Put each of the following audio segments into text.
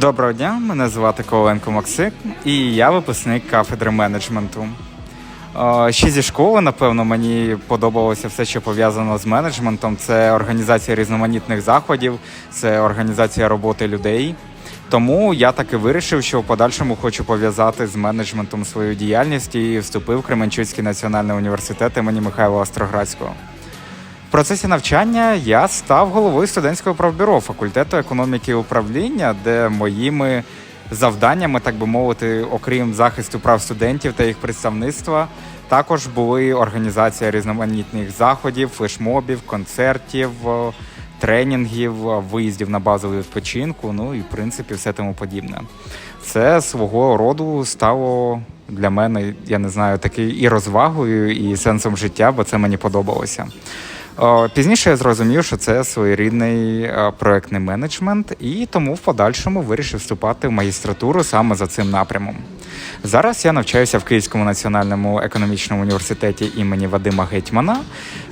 Доброго дня, мене звати Коваленко Максим, і я випускник кафедри менеджменту. Е, Ще зі школи, напевно, мені подобалося все, що пов'язано з менеджментом. Це організація різноманітних заходів, це організація роботи людей. Тому я таки вирішив, що в подальшому хочу пов'язати з менеджментом свою діяльність і вступив в Кременчуцький національний університет імені Михайла Остроградського. В процесі навчання я став головою студентського правбюро факультету економіки і управління, де моїми завданнями, так би мовити, окрім захисту прав студентів та їх представництва, також були організація різноманітних заходів, флешмобів, концертів, тренінгів, виїздів на базовий відпочинку, ну і в принципі все тому подібне. Це свого роду стало для мене, я не знаю, такий і розвагою, і сенсом життя, бо це мені подобалося. Е, Пізніше я зрозумів, що це своєрідний е, проектний менеджмент, і тому в подальшому вирішив вступати в магістратуру саме за цим напрямом. Зараз я навчаюся в Київському національному економічному університеті імені Вадима Гетьмана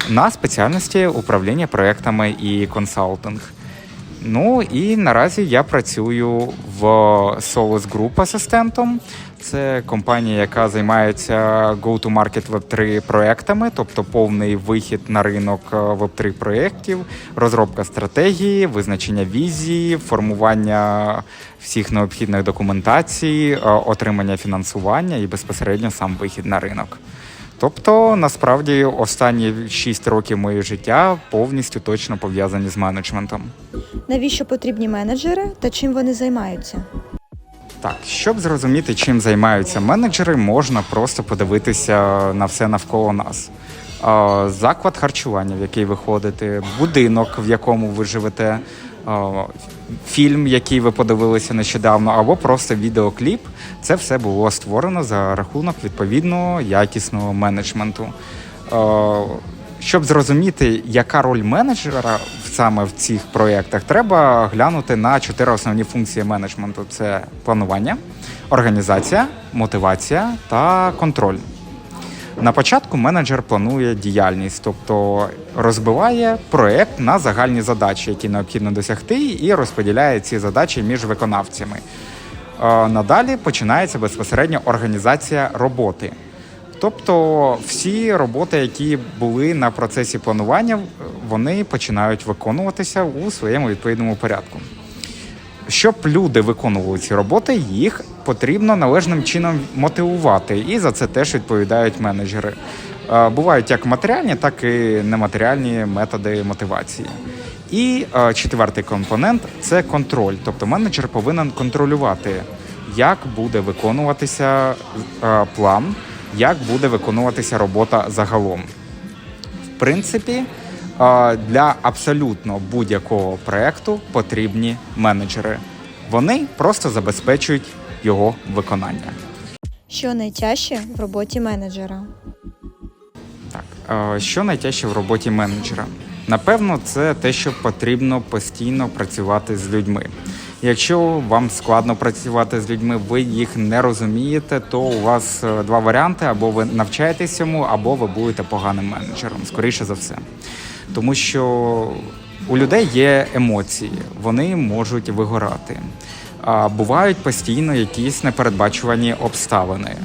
на спеціальності управління проектами і консалтинг. Ну і наразі я працюю в Solus Group асистентом. Це компанія, яка займається go-to-market Web3 проектами, тобто повний вихід на ринок е, Web3 проєктів, розробка стратегії, визначення візії, формування всіх необхідних документацій, е, отримання фінансування і безпосередньо сам вихід на ринок. Тобто, насправді, останні 6 років моєї життя повністю точно пов'язані з менеджментом. Навіщо потрібні менеджери та чим вони займаються? Так, щоб зрозуміти, чим займаються менеджери, можна просто подивитися на все навколо нас. Заклад харчування, в який ви ходите, будинок, в якому ви живете, фільм, який ви подивилися нещодавно, або просто відеокліп. Це все було створено за рахунок відповідного якісного менеджменту. Щоб зрозуміти, яка роль менеджера саме в цих проєктах, треба глянути на чотири основні функції менеджменту: це планування, організація, мотивація та контроль. На початку менеджер планує діяльність, тобто розбиває проект на загальні задачі, які необхідно досягти, і розподіляє ці задачі між виконавцями. Е, Надалі починається безпосередньо організація роботи. Тобто всі роботи, які були на процесі планування, вони починають виконуватися у своєму відповідному порядку. Щоб люди виконували ці роботи, їх потрібно належним чином мотивувати, і за це теж відповідають менеджери. Е, Бувають як матеріальні, так і нематеріальні методи мотивації. І е, четвертий компонент це контроль. Тобто менеджер повинен контролювати, як буде виконуватися е, план, як буде виконуватися робота загалом. В принципі, е, для абсолютно будь-якого проекту потрібні менеджери. Вони просто забезпечують його виконання. Що найтяжче в роботі менеджера? Так, е, що найтяжче в роботі менеджера? Напевно, це те, що потрібно постійно працювати з людьми. Якщо вам складно працювати з людьми, ви їх не розумієте, то у вас е, два варіанти: або ви навчаєтесь цьому, або ви будете поганим менеджером, скоріше за все. Тому що у людей є емоції, вони можуть вигорати. Бувають постійно якісь непередбачувані обставини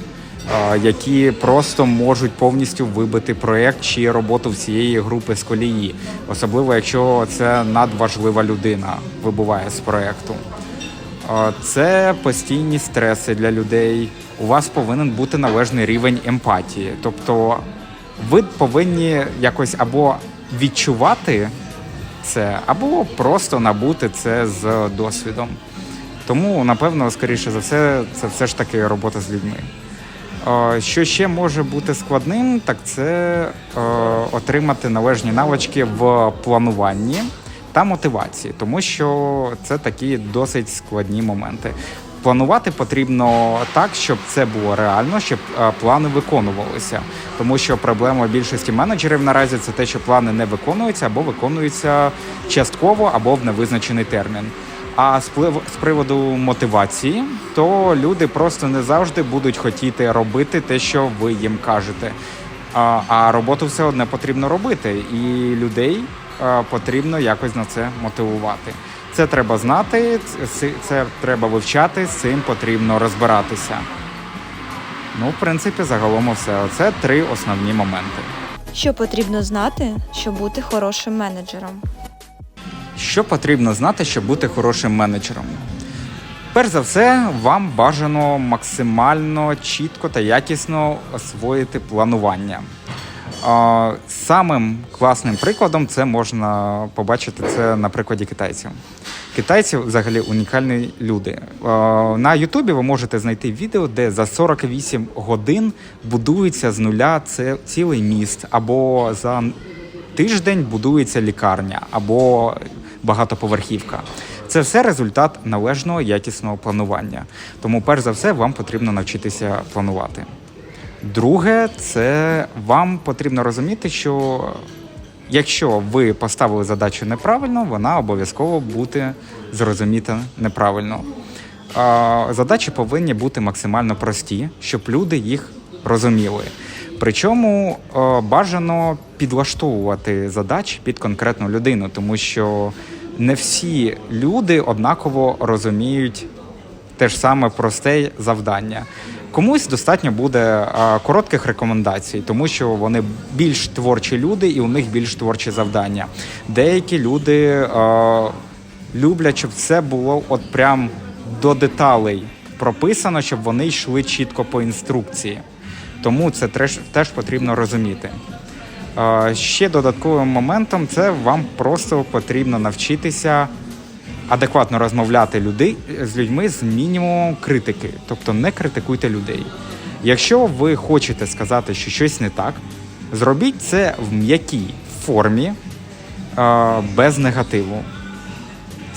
які просто можуть повністю вибити проєкт чи роботу всієї групи з колії, особливо якщо це надважлива людина вибуває з проєкту. Це постійні стреси для людей. У вас повинен бути належний рівень емпатії. Тобто ви повинні якось або відчувати це, або просто набути це з досвідом. Тому, напевно, скоріше за все, це все ж таки робота з людьми. Що ще може бути складним, так це е, отримати належні навички в плануванні та мотивації, тому що це такі досить складні моменти. Планувати потрібно так, щоб це було реально, щоб е, плани виконувалися. Тому що проблема більшості менеджерів наразі це те, що плани не виконуються або виконуються частково, або в невизначений термін. А з приводу мотивації, то люди просто не завжди будуть хотіти робити те, що ви їм кажете. А, роботу все одне потрібно робити, і людей потрібно якось на це мотивувати. Це треба знати, це, це треба вивчати, з цим потрібно розбиратися. Ну, в принципі, загалом все. Оце три основні моменти. Що потрібно знати, щоб бути хорошим менеджером? Що потрібно знати, щоб бути хорошим менеджером? Перш за все, вам бажано максимально чітко та якісно освоїти планування. Самим класним прикладом це можна побачити це на прикладі китайців. Китайці взагалі унікальні люди. На Ютубі ви можете знайти відео, де за 48 годин будується з нуля це цілий міст, або за тиждень будується лікарня, або багатоповерхівка. Це все результат належного якісного планування. Тому, перш за все, вам потрібно навчитися планувати. Друге, це вам потрібно розуміти, що якщо ви поставили задачу неправильно, вона обов'язково буде зрозуміта неправильно. Задачі повинні бути максимально прості, щоб люди їх розуміли. Причому е, бажано підлаштовувати задачі під конкретну людину, тому що не всі люди однаково розуміють те ж саме просте завдання. Комусь достатньо буде коротких рекомендацій, тому що вони більш творчі люди і у них більш творчі завдання. Деякі люди люблять, щоб все було от прям до деталей прописано, щоб вони йшли чітко по інструкції. Тому це теж, потрібно розуміти. Ще додатковим моментом це вам просто потрібно навчитися адекватно розмовляти людей з людьми з мінімумом критики, тобто не критикуйте людей. Якщо ви хочете сказати, що щось не так, зробіть це в м'якій формі, е, без негативу.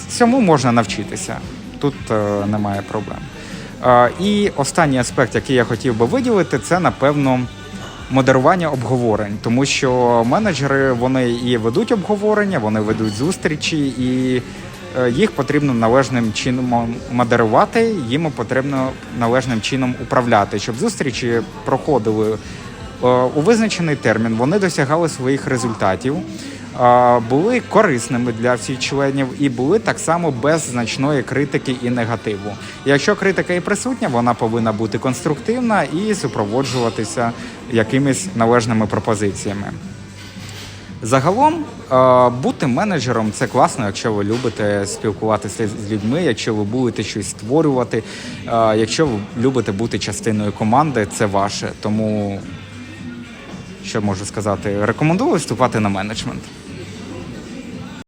Цьому можна навчитися. Тут е, немає проблем. Е, і останній аспект, який я хотів би виділити, це напевно модерування обговорень, тому що менеджери вони і ведуть обговорення, вони ведуть зустрічі, і їх потрібно належним чином модерувати, їм потрібно належним чином управляти, щоб зустрічі проходили е, у визначений термін, вони досягали своїх результатів. е, Були корисними для всіх членів і були так само без значної критики і негативу. Якщо критика і присутня, вона повинна бути конструктивна і супроводжуватися якимись належними пропозиціями. Загалом, е, бути менеджером це класно, якщо ви любите спілкуватися з людьми, якщо ви будете щось створювати, якщо ви любите бути частиною команди, це ваше. Тому, що можу сказати, рекомендую вступати на менеджмент.